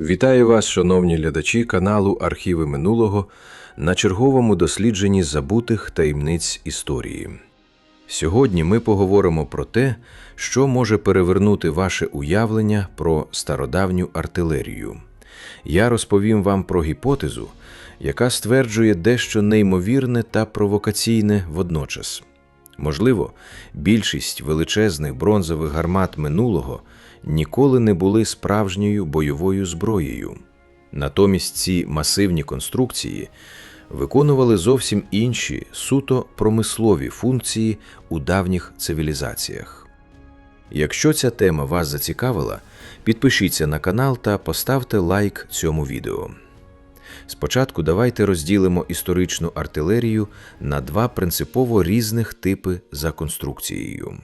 Вітаю вас, шановні глядачі каналу Архіви минулого на черговому дослідженні забутих таємниць історії. Сьогодні ми поговоримо про те, що може перевернути ваше уявлення про стародавню артилерію. Я розповім вам про гіпотезу, яка стверджує дещо неймовірне та провокаційне водночас. Можливо, більшість величезних бронзових гармат минулого ніколи не були справжньою бойовою зброєю. Натомість ці масивні конструкції виконували зовсім інші суто промислові функції у давніх цивілізаціях. Якщо ця тема вас зацікавила, підпишіться на канал та поставте лайк цьому відео. Спочатку давайте розділимо історичну артилерію на два принципово різних типи за конструкцією.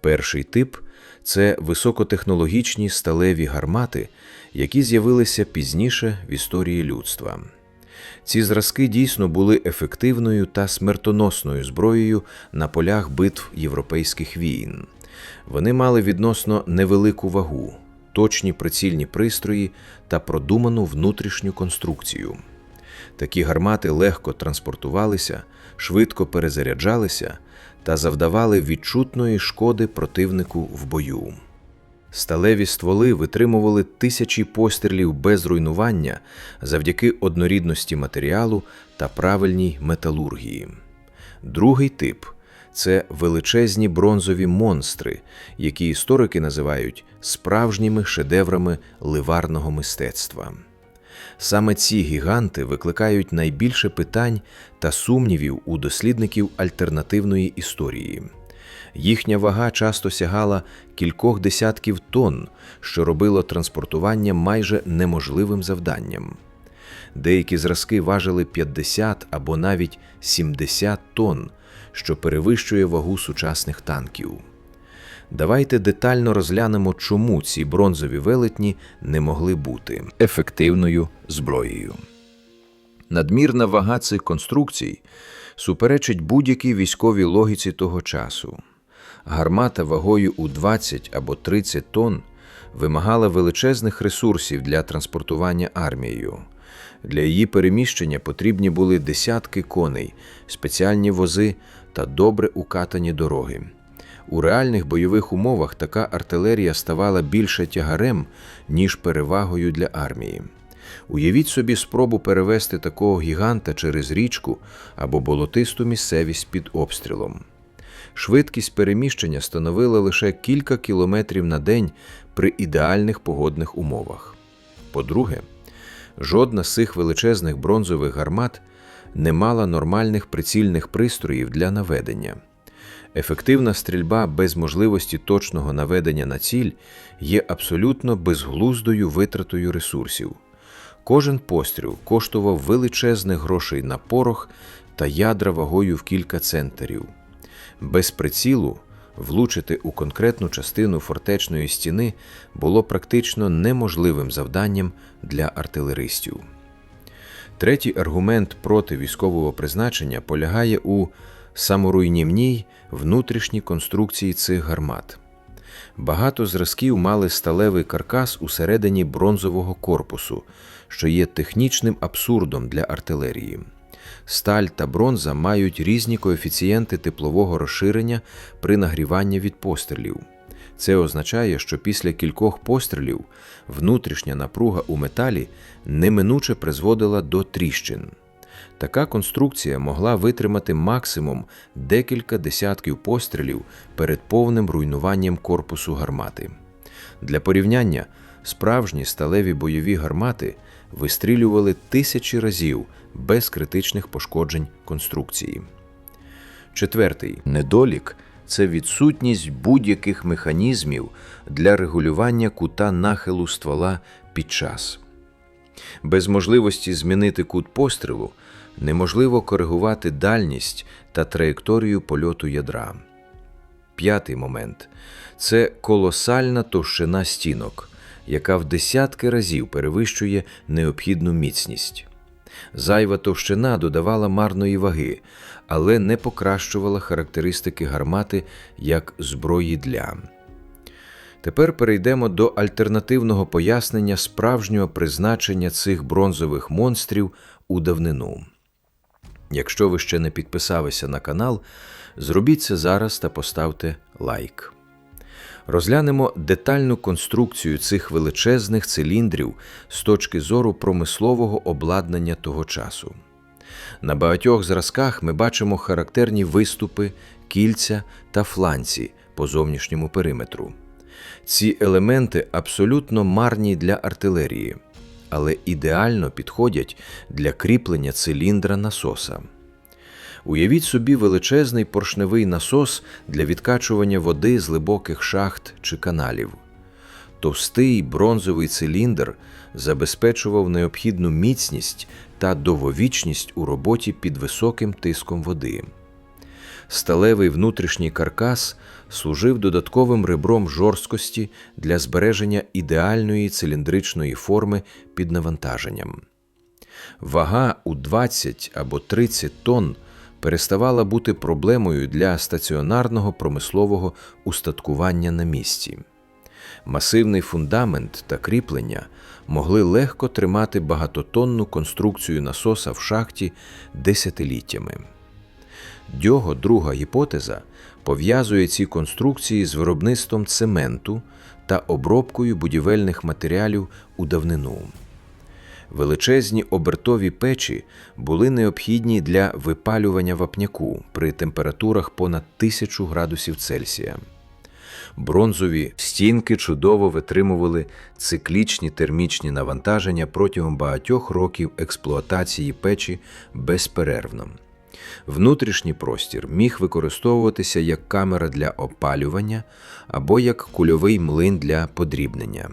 Перший тип це високотехнологічні сталеві гармати, які з'явилися пізніше в історії людства. Ці зразки дійсно були ефективною та смертоносною зброєю на полях битв європейських війн. Вони мали відносно невелику вагу, точні прицільні пристрої та продуману внутрішню конструкцію. Такі гармати легко транспортувалися, швидко перезаряджалися та завдавали відчутної шкоди противнику в бою. Сталеві стволи витримували тисячі пострілів без руйнування завдяки однорідності матеріалу та правильній металургії. Другий тип це величезні бронзові монстри, які історики називають справжніми шедеврами ливарного мистецтва. Саме ці гіганти викликають найбільше питань та сумнівів у дослідників альтернативної історії. Їхня вага часто сягала кількох десятків тонн, що робило транспортування майже неможливим завданням. Деякі зразки важили 50 або навіть 70 тонн, що перевищує вагу сучасних танків. Давайте детально розглянемо, чому ці бронзові велетні не могли бути ефективною зброєю. Надмірна вага цих конструкцій суперечить будь-якій військовій логіці того часу. Гармата вагою у 20 або 30 тонн вимагала величезних ресурсів для транспортування армією. Для її переміщення потрібні були десятки коней, спеціальні вози та добре укатані дороги. У реальних бойових умовах така артилерія ставала більше тягарем, ніж перевагою для армії. Уявіть собі спробу перевести такого гіганта через річку або болотисту місцевість під обстрілом. Швидкість переміщення становила лише кілька кілометрів на день при ідеальних погодних умовах. По-друге, жодна з цих величезних бронзових гармат не мала нормальних прицільних пристроїв для наведення. Ефективна стрільба без можливості точного наведення на ціль є абсолютно безглуздою витратою ресурсів. Кожен постріл коштував величезних грошей на порох та ядра вагою в кілька центерів. Без прицілу влучити у конкретну частину фортечної стіни було практично неможливим завданням для артилеристів. Третій аргумент проти військового призначення полягає у саморуйнівній внутрішній конструкції цих гармат. Багато зразків мали сталевий каркас усередині бронзового корпусу, що є технічним абсурдом для артилерії. Сталь та бронза мають різні коефіцієнти теплового розширення при нагріванні від пострілів. Це означає, що після кількох пострілів внутрішня напруга у металі неминуче призводила до тріщин. Така конструкція могла витримати максимум декілька десятків пострілів перед повним руйнуванням корпусу гармати. Для порівняння, справжні сталеві бойові гармати вистрілювали тисячі разів без критичних пошкоджень конструкції. Четвертий недолік це відсутність будь-яких механізмів для регулювання кута нахилу ствола під час. Без можливості змінити кут пострілу неможливо коригувати дальність та траєкторію польоту ядра. П'ятий момент це колосальна товщина стінок, яка в десятки разів перевищує необхідну міцність. Зайва товщина додавала марної ваги, але не покращувала характеристики гармати як зброї для. Тепер перейдемо до альтернативного пояснення справжнього призначення цих бронзових монстрів у давнину. Якщо ви ще не підписалися на канал, зробіть це зараз та поставте лайк. Розглянемо детальну конструкцію цих величезних циліндрів з точки зору промислового обладнання того часу. На багатьох зразках ми бачимо характерні виступи, кільця та фланці по зовнішньому периметру. Ці елементи абсолютно марні для артилерії, але ідеально підходять для кріплення циліндра насоса. Уявіть собі величезний поршневий насос для відкачування води з глибоких шахт чи каналів. Товстий бронзовий циліндр забезпечував необхідну міцність та довговічність у роботі під високим тиском води. Сталевий внутрішній каркас служив додатковим ребром жорсткості для збереження ідеальної циліндричної форми під навантаженням. Вага у 20 або 30 тонн переставала бути проблемою для стаціонарного промислового устаткування на місці. Масивний фундамент та кріплення могли легко тримати багатотонну конструкцію насоса в шахті десятиліттями. Дього друга гіпотеза пов'язує ці конструкції з виробництвом цементу та обробкою будівельних матеріалів у давнину. Величезні обертові печі були необхідні для випалювання вапняку при температурах понад 1000 градусів Цельсія. Бронзові стінки чудово витримували циклічні термічні навантаження протягом багатьох років експлуатації печі безперервно. Внутрішній простір міг використовуватися як камера для опалювання або як кульовий млин для подрібнення.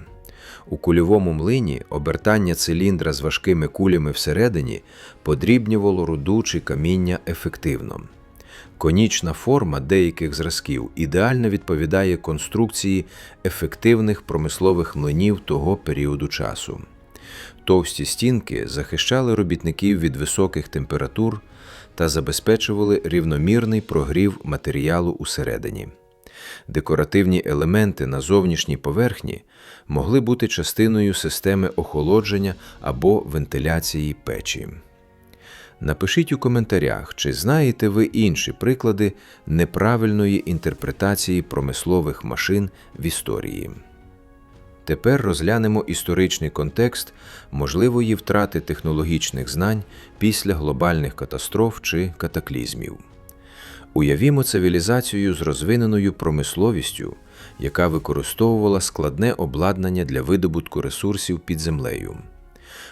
У кульовому млині обертання циліндра з важкими кулями всередині подрібнювало руду чи каміння ефективно. Конічна форма деяких зразків ідеально відповідає конструкції ефективних промислових млинів того періоду часу. Товсті стінки захищали робітників від високих температур та забезпечували рівномірний прогрів матеріалу усередині. Декоративні елементи на зовнішній поверхні могли бути частиною системи охолодження або вентиляції печі. Напишіть у коментарях, чи знаєте ви інші приклади неправильної інтерпретації промислових машин в історії. Тепер розглянемо історичний контекст можливої втрати технологічних знань після глобальних катастроф чи катаклізмів. Уявімо цивілізацію з розвиненою промисловістю, яка використовувала складне обладнання для видобутку ресурсів під землею.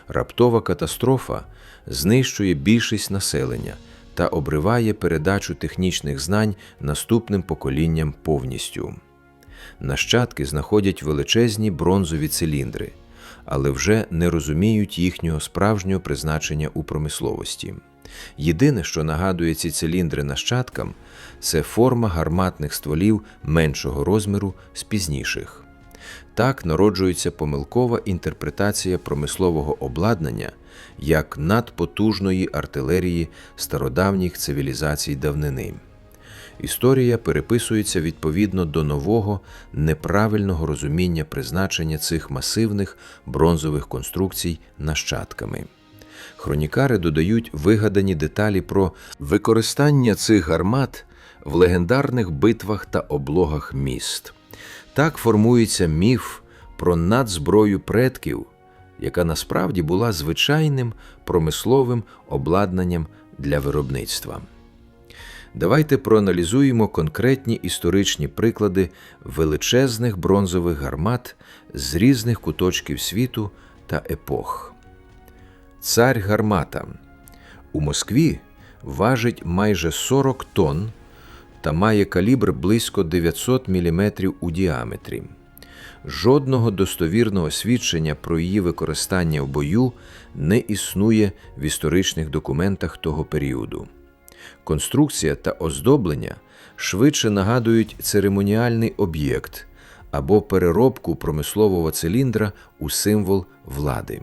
Раптова катастрофа знищує більшість населення та обриває передачу технічних знань наступним поколінням повністю. Нащадки знаходять величезні бронзові циліндри, але вже не розуміють їхнього справжнього призначення у промисловості. Єдине, що нагадує ці циліндри нащадкам, це форма гарматних стволів меншого розміру з пізніших. Так народжується помилкова інтерпретація промислового обладнання як надпотужної артилерії стародавніх цивілізацій давнини. Історія переписується відповідно до нового неправильного розуміння призначення цих масивних бронзових конструкцій нащадками. Хронікари додають вигадані деталі про використання цих гармат в легендарних битвах та облогах міст. Так формується міф про надзброю предків, яка насправді була звичайним промисловим обладнанням для виробництва. Давайте проаналізуємо конкретні історичні приклади величезних бронзових гармат з різних куточків світу та епох. Царь гармата у Москві важить майже 40 тонн та має калібр близько 900 мм у діаметрі. Жодного достовірного свідчення про її використання в бою не існує в історичних документах того періоду. Конструкція та оздоблення швидше нагадують церемоніальний об'єкт або переробку промислового циліндра у символ влади.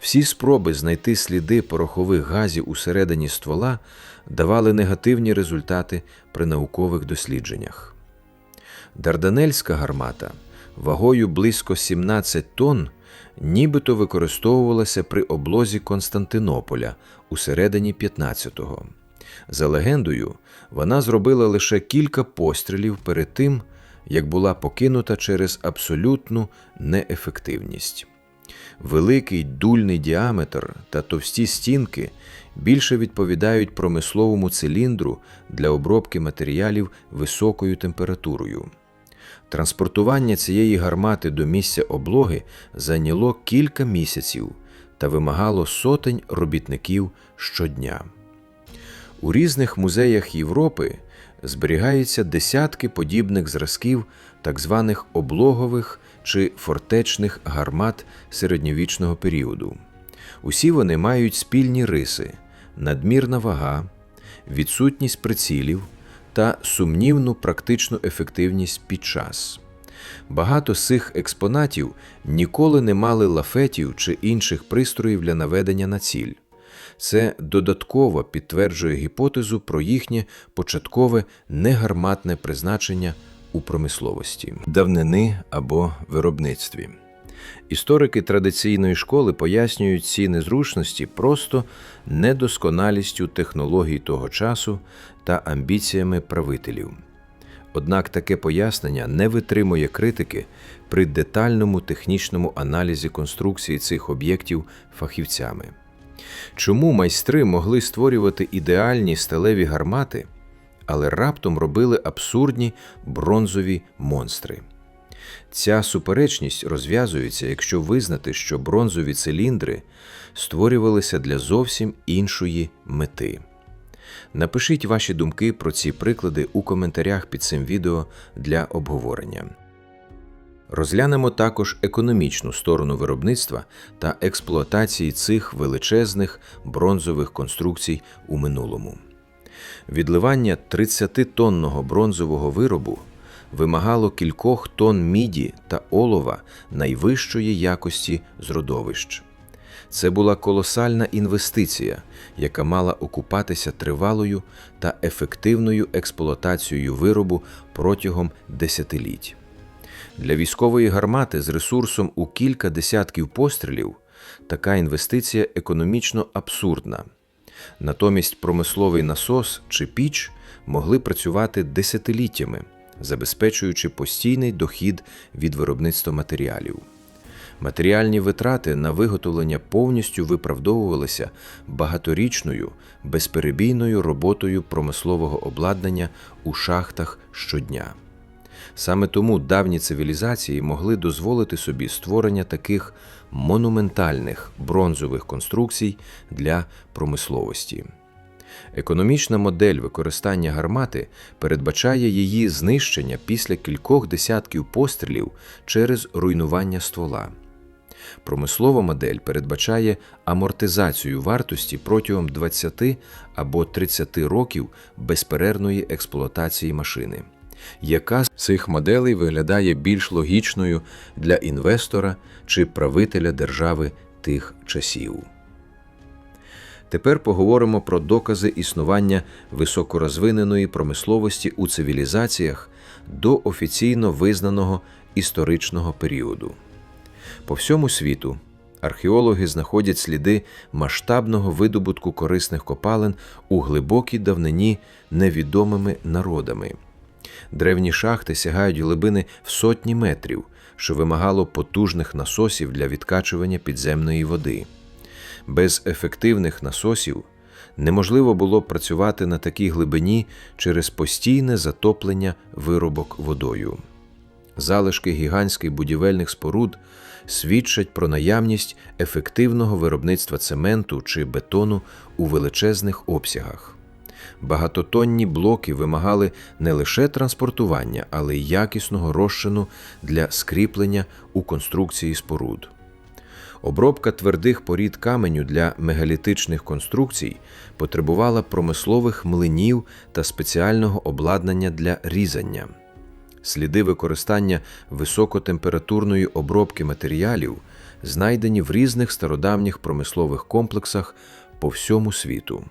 Всі спроби знайти сліди порохових газів усередині ствола давали негативні результати при наукових дослідженнях. Дарданельська гармата вагою близько 17 тонн, нібито використовувалася при облозі Константинополя у середині 15-го. За легендою, вона зробила лише кілька пострілів перед тим, як була покинута через абсолютну неефективність. Великий дульний діаметр та товсті стінки більше відповідають промисловому циліндру для обробки матеріалів високою температурою. Транспортування цієї гармати до місця облоги зайняло кілька місяців та вимагало сотень робітників щодня. У різних музеях Європи зберігаються десятки подібних зразків так званих облогових чи фортечних гармат середньовічного періоду. Усі вони мають спільні риси, надмірна вага, відсутність прицілів та сумнівну практичну ефективність під час. Багато з цих експонатів ніколи не мали лафетів чи інших пристроїв для наведення на ціль. Це додатково підтверджує гіпотезу про їхнє початкове негарматне призначення у промисловості, давнини або виробництві. Історики традиційної школи пояснюють ці незручності просто недосконалістю технологій того часу та амбіціями правителів. Однак таке пояснення не витримує критики при детальному технічному аналізі конструкції цих об'єктів фахівцями. Чому майстри могли створювати ідеальні сталеві гармати, але раптом робили абсурдні бронзові монстри? Ця суперечність розв'язується, якщо визнати, що бронзові циліндри створювалися для зовсім іншої мети. Напишіть ваші думки про ці приклади у коментарях під цим відео для обговорення. Розглянемо також економічну сторону виробництва та експлуатації цих величезних бронзових конструкцій у минулому. Відливання 30-тонного бронзового виробу вимагало кількох тонн міді та олова найвищої якості з родовищ. Це була колосальна інвестиція, яка мала окупатися тривалою та ефективною експлуатацією виробу протягом десятиліть. Для військової гармати з ресурсом у кілька десятків пострілів така інвестиція економічно абсурдна. Натомість промисловий насос чи піч могли працювати десятиліттями, забезпечуючи постійний дохід від виробництва матеріалів. Матеріальні витрати на виготовлення повністю виправдовувалися багаторічною безперебійною роботою промислового обладнання у шахтах щодня. Саме тому давні цивілізації могли дозволити собі створення таких монументальних бронзових конструкцій для промисловості. Економічна модель використання гармати передбачає її знищення після кількох десятків пострілів через руйнування ствола. Промислова модель передбачає амортизацію вартості протягом 20 або 30 років безперервної експлуатації машини. Яка з цих моделей виглядає більш логічною для інвестора чи правителя держави тих часів? Тепер поговоримо про докази існування високорозвиненої промисловості у цивілізаціях до офіційно визнаного історичного періоду. По всьому світу археологи знаходять сліди масштабного видобутку корисних копалин у глибокій давнині невідомими народами. Древні шахти сягають глибини в сотні метрів, що вимагало потужних насосів для відкачування підземної води. Без ефективних насосів неможливо було працювати на такій глибині через постійне затоплення виробок водою. Залишки гігантських будівельних споруд свідчать про наявність ефективного виробництва цементу чи бетону у величезних обсягах. Багатотонні блоки вимагали не лише транспортування, але й якісного розчину для скріплення у конструкції споруд. Обробка твердих порід каменю для мегалітичних конструкцій потребувала промислових млинів та спеціального обладнання для різання. Сліди використання високотемпературної обробки матеріалів знайдені в різних стародавніх промислових комплексах по всьому світу.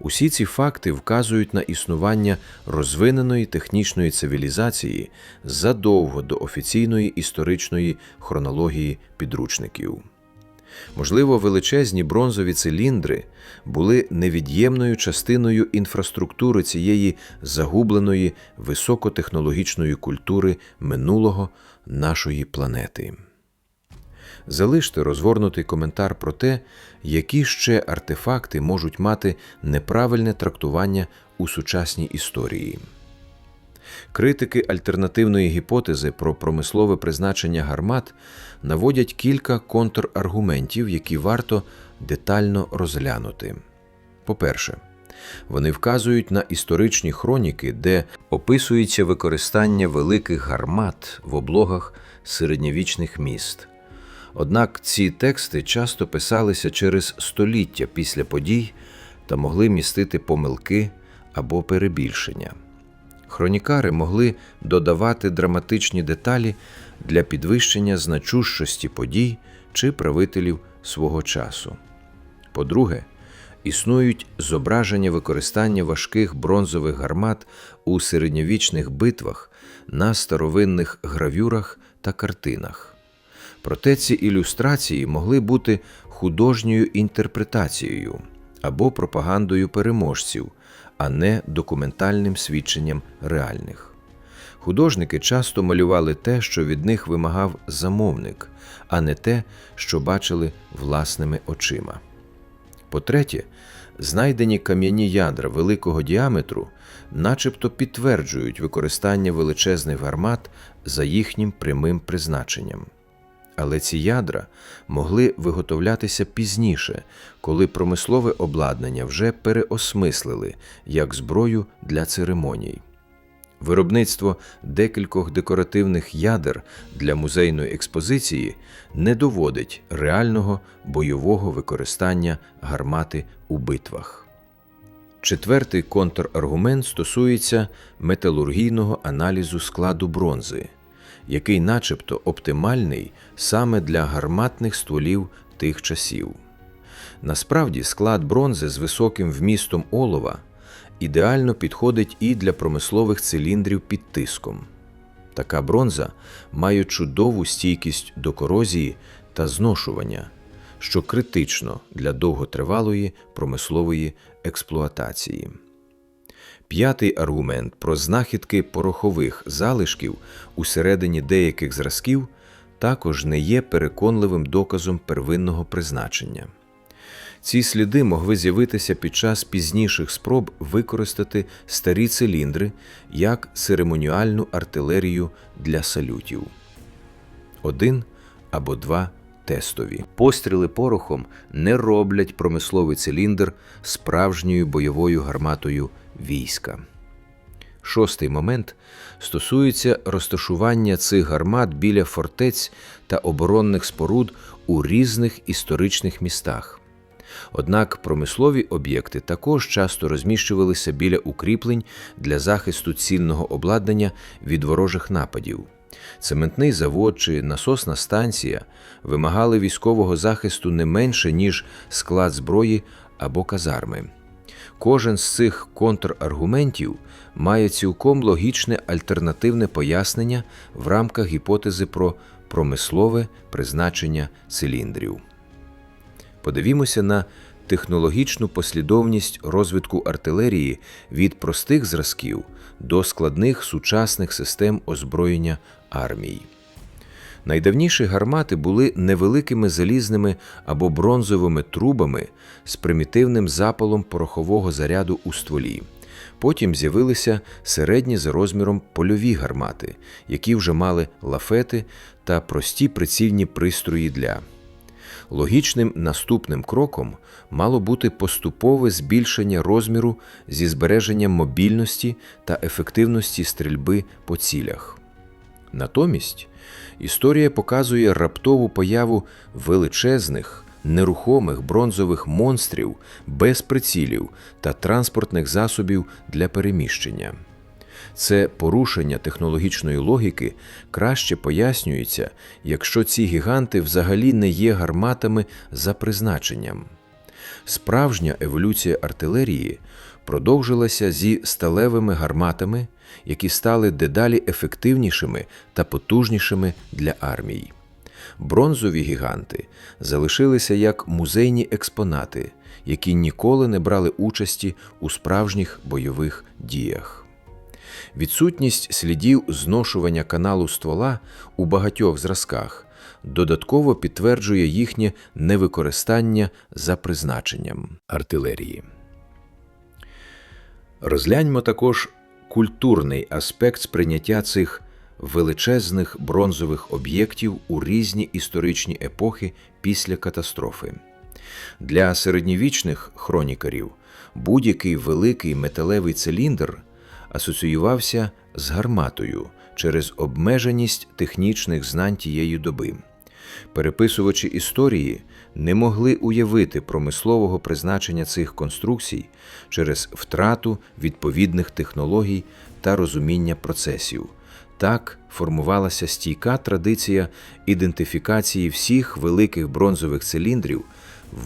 Усі ці факти вказують на існування розвиненої технічної цивілізації задовго до офіційної історичної хронології підручників. Можливо, величезні бронзові циліндри були невід'ємною частиною інфраструктури цієї загубленої високотехнологічної культури минулого нашої планети. Залиште розгорнутий коментар про те, які ще артефакти можуть мати неправильне трактування у сучасній історії. Критики альтернативної гіпотези про промислове призначення гармат наводять кілька контраргументів, які варто детально розглянути. По-перше, вони вказують на історичні хроніки, де описується використання великих гармат в облогах середньовічних міст. Однак ці тексти часто писалися через століття після подій та могли містити помилки або перебільшення. Хронікари могли додавати драматичні деталі для підвищення значущості подій чи правителів свого часу. По-друге, існують зображення використання важких бронзових гармат у середньовічних битвах на старовинних гравюрах та картинах. Проте ці ілюстрації могли бути художньою інтерпретацією або пропагандою переможців, а не документальним свідченням реальних. Художники часто малювали те, що від них вимагав замовник, а не те, що бачили власними очима. По-третє, знайдені кам'яні ядра великого діаметру начебто підтверджують використання величезних гармат за їхнім прямим призначенням. Але ці ядра могли виготовлятися пізніше, коли промислове обладнання вже переосмислили як зброю для церемоній. Виробництво декількох декоративних ядер для музейної експозиції не доводить реального бойового використання гармати у битвах. Четвертий контраргумент стосується металургійного аналізу складу бронзи, який начебто оптимальний саме для гарматних стволів тих часів. Насправді, склад бронзи з високим вмістом олова ідеально підходить і для промислових циліндрів під тиском. Така бронза має чудову стійкість до корозії та зношування, що критично для довготривалої промислової експлуатації. П'ятий аргумент про знахідки порохових залишків усередині деяких зразків також не є переконливим доказом первинного призначення. Ці сліди могли з'явитися під час пізніших спроб використати старі циліндри як церемоніальну артилерію для салютів. Один або два тестові. Постріли порохом не роблять промисловий циліндр справжньою бойовою гарматою війська. Шостий момент стосується розташування цих гармат біля фортець та оборонних споруд у різних історичних містах. Однак промислові об'єкти також часто розміщувалися біля укріплень для захисту цінного обладнання від ворожих нападів. Цементний завод чи насосна станція вимагали військового захисту не менше, ніж склад зброї або казарми. Кожен з цих контраргументів має цілком логічне альтернативне пояснення в рамках гіпотези про промислове призначення циліндрів. Подивімося на технологічну послідовність розвитку артилерії від простих зразків до складних сучасних систем озброєння армій. Найдавніші гармати були невеликими залізними або бронзовими трубами з примітивним запалом порохового заряду у стволі. Потім з'явилися середні за розміром польові гармати, які вже мали лафети та прості прицільні пристрої для. Логічним наступним кроком мало бути поступове збільшення розміру зі збереженням мобільності та ефективності стрільби по цілях. Натомість історія показує раптову появу величезних, нерухомих бронзових монстрів без прицілів та транспортних засобів для переміщення. Це порушення технологічної логіки краще пояснюється, якщо ці гіганти взагалі не є гарматами за призначенням. Справжня еволюція артилерії продовжилася зі сталевими гарматами, які стали дедалі ефективнішими та потужнішими для армій. Бронзові гіганти залишилися як музейні експонати, які ніколи не брали участі у справжніх бойових діях. Відсутність слідів зношування каналу ствола у багатьох зразках додатково підтверджує їхнє невикористання за призначенням артилерії. Розгляньмо також культурний аспект сприйняття цих величезних бронзових об'єктів у різні історичні епохи після катастрофи. Для середньовічних хронікарів будь-який великий металевий циліндр асоціювався з гарматою через обмеженість технічних знань тієї доби. Переписувачі історії не могли уявити промислового призначення цих конструкцій через втрату відповідних технологій та розуміння процесів. Так формувалася стійка традиція ідентифікації всіх великих бронзових циліндрів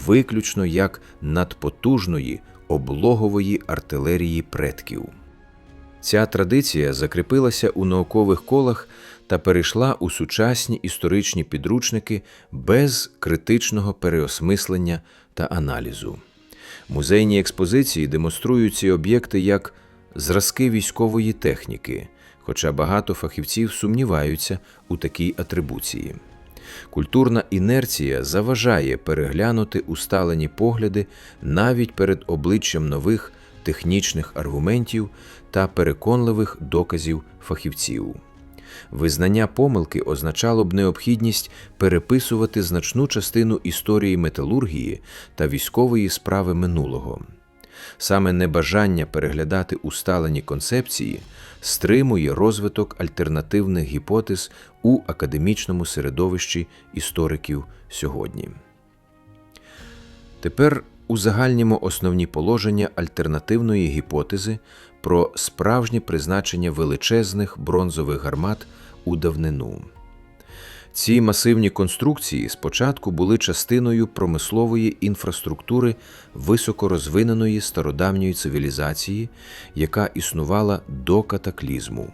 виключно як надпотужної облогової артилерії предків. Ця традиція закріпилася у наукових колах та перейшла у сучасні історичні підручники без критичного переосмислення та аналізу. Музейні експозиції демонструють ці об'єкти як зразки військової техніки, хоча багато фахівців сумніваються у такій атрибуції. Культурна інерція заважає переглянути усталені погляди навіть перед обличчям нових технічних аргументів та переконливих доказів фахівців. Визнання помилки означало б необхідність переписувати значну частину історії металургії та військової справи минулого. Саме небажання переглядати усталені концепції стримує розвиток альтернативних гіпотез у академічному середовищі істориків сьогодні. Тепер узагальнімо основні положення альтернативної гіпотези про справжнє призначення величезних бронзових гармат у давнину. Ці масивні конструкції спочатку були частиною промислової інфраструктури високорозвиненої стародавньої цивілізації, яка існувала до катаклізму.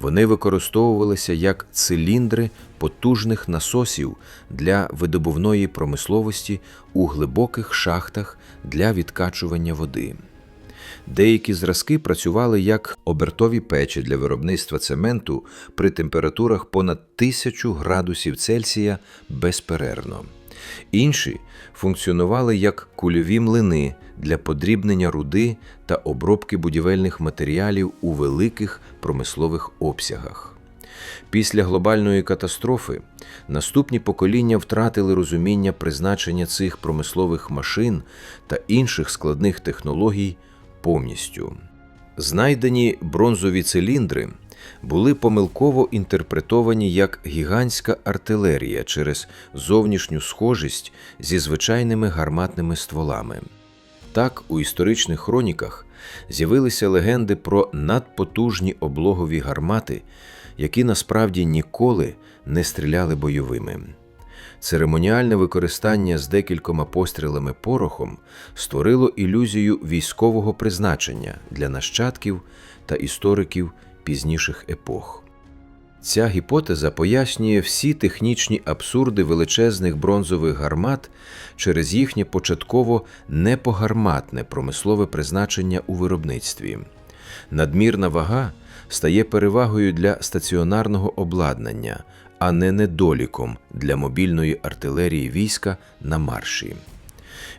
Вони використовувалися як циліндри потужних насосів для видобувної промисловості у глибоких шахтах для відкачування води. Деякі зразки працювали як обертові печі для виробництва цементу при температурах понад 1000 градусів Цельсія безперервно. Інші функціонували як кульові млини для подрібнення руди та обробки будівельних матеріалів у великих промислових обсягах. Після глобальної катастрофи наступні покоління втратили розуміння призначення цих промислових машин та інших складних технологій повністю. Знайдені бронзові циліндри були помилково інтерпретовані як гігантська артилерія через зовнішню схожість зі звичайними гарматними стволами. Так, у історичних хроніках з'явилися легенди про надпотужні облогові гармати, які насправді ніколи не стріляли бойовими. Церемоніальне використання з декількома пострілами порохом створило ілюзію військового призначення для нащадків та істориків пізніших епох. Ця гіпотеза пояснює всі технічні абсурди величезних бронзових гармат через їхнє початково непогарматне промислове призначення у виробництві. Надмірна вага стає перевагою для стаціонарного обладнання, а не недоліком для мобільної артилерії війська на марші.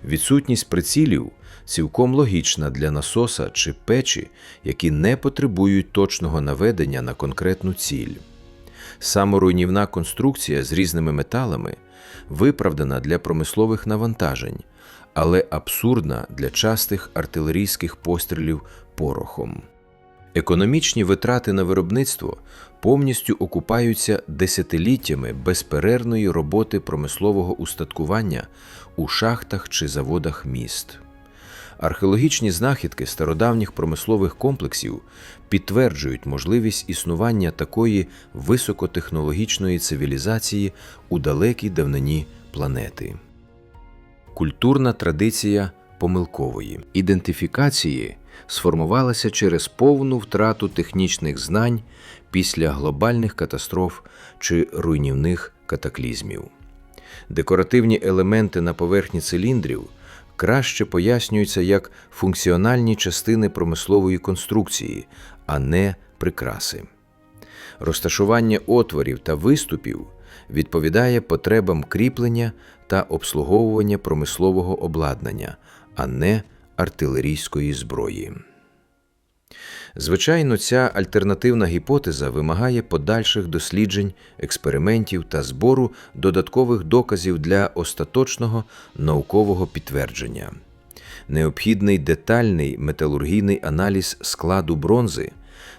Відсутність прицілів цілком логічна для насоса чи печі, які не потребують точного наведення на конкретну ціль. Саморуйнівна конструкція з різними металами виправдана для промислових навантажень, але абсурдна для частих артилерійських пострілів порохом. Економічні витрати на виробництво повністю окупаються десятиліттями безперервної роботи промислового устаткування у шахтах чи заводах міст. Археологічні знахідки стародавніх промислових комплексів підтверджують можливість існування такої високотехнологічної цивілізації у далекій давнині планети. Культурна традиція помилкової ідентифікації сформувалася через повну втрату технічних знань після глобальних катастроф чи руйнівних катаклізмів. Декоративні елементи на поверхні циліндрів краще пояснюються як функціональні частини промислової конструкції, а не прикраси. Розташування отворів та виступів відповідає потребам кріплення та обслуговування промислового обладнання, а не артилерійської зброї. Звичайно, ця альтернативна гіпотеза вимагає подальших досліджень, експериментів та збору додаткових доказів для остаточного наукового підтвердження. Необхідний детальний металургійний аналіз складу бронзи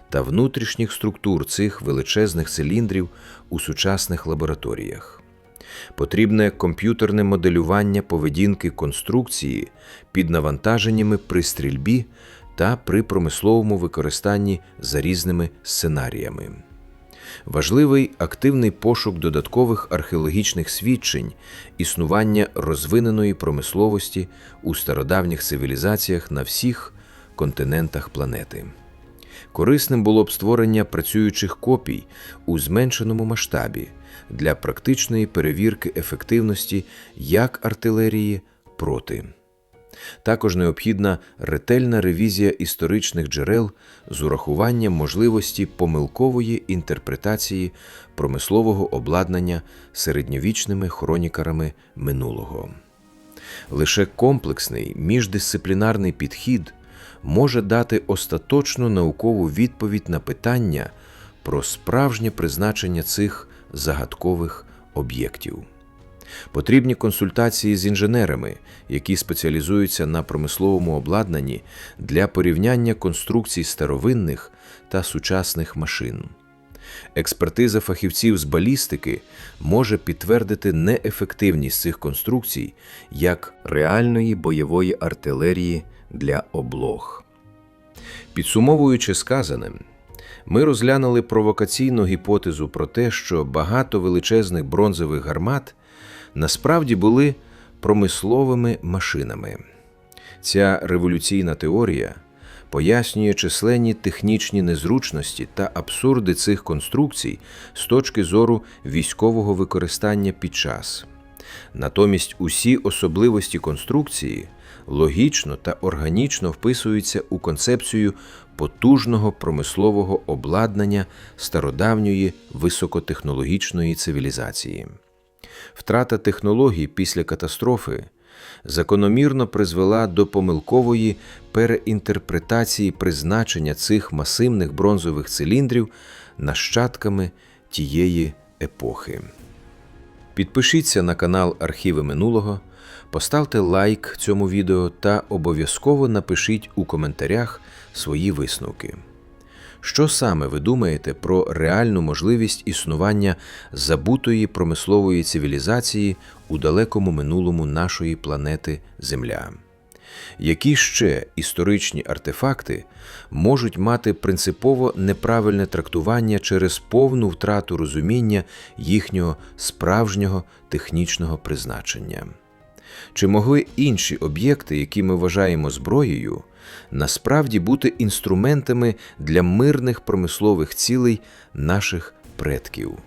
та внутрішніх структур цих величезних циліндрів у сучасних лабораторіях. Потрібне комп'ютерне моделювання поведінки конструкції під навантаженнями при стрільбі та при промисловому використанні за різними сценаріями. Важливий активний пошук додаткових археологічних свідчень існування розвиненої промисловості у стародавніх цивілізаціях на всіх континентах планети. Корисним було б створення працюючих копій у зменшеному масштабі для практичної перевірки ефективності як артилерії проти. Також необхідна ретельна ревізія історичних джерел з урахуванням можливості помилкової інтерпретації промислового обладнання середньовічними хронікарами минулого. Лише комплексний міждисциплінарний підхід може дати остаточну наукову відповідь на питання про справжнє призначення цих загадкових об'єктів. Потрібні консультації з інженерами, які спеціалізуються на промисловому обладнанні для порівняння конструкцій старовинних та сучасних машин. Експертиза фахівців з балістики може підтвердити неефективність цих конструкцій як реальної бойової артилерії для облог. Підсумовуючи сказаним, ми розглянули провокаційну гіпотезу про те, що багато величезних бронзових гармат насправді були промисловими машинами. Ця революційна теорія пояснює численні технічні незручності та абсурди цих конструкцій з точки зору військового використання під час. Натомість усі особливості конструкції логічно та органічно вписуються у концепцію потужного промислового обладнання стародавньої високотехнологічної цивілізації. Втрата технологій після катастрофи закономірно призвела до помилкової переінтерпретації призначення цих масивних бронзових циліндрів нащадками тієї епохи. Підпишіться на канал Архіви минулого, поставте лайк цьому відео та обов'язково напишіть у коментарях свої висновки. Що саме ви думаєте про реальну можливість існування забутої промислової цивілізації у далекому минулому нашої планети Земля? Які ще історичні артефакти можуть мати принципово неправильне трактування через повну втрату розуміння їхнього справжнього технічного призначення? Чи могли інші об'єкти, які ми вважаємо зброєю, насправді бути інструментами для мирних промислових цілей наших предків?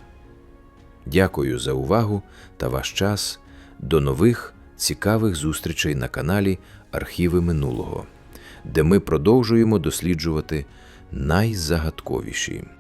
Дякую за увагу та ваш час. До нових цікавих зустрічей на каналі Архіви минулого, де ми продовжуємо досліджувати найзагадковіші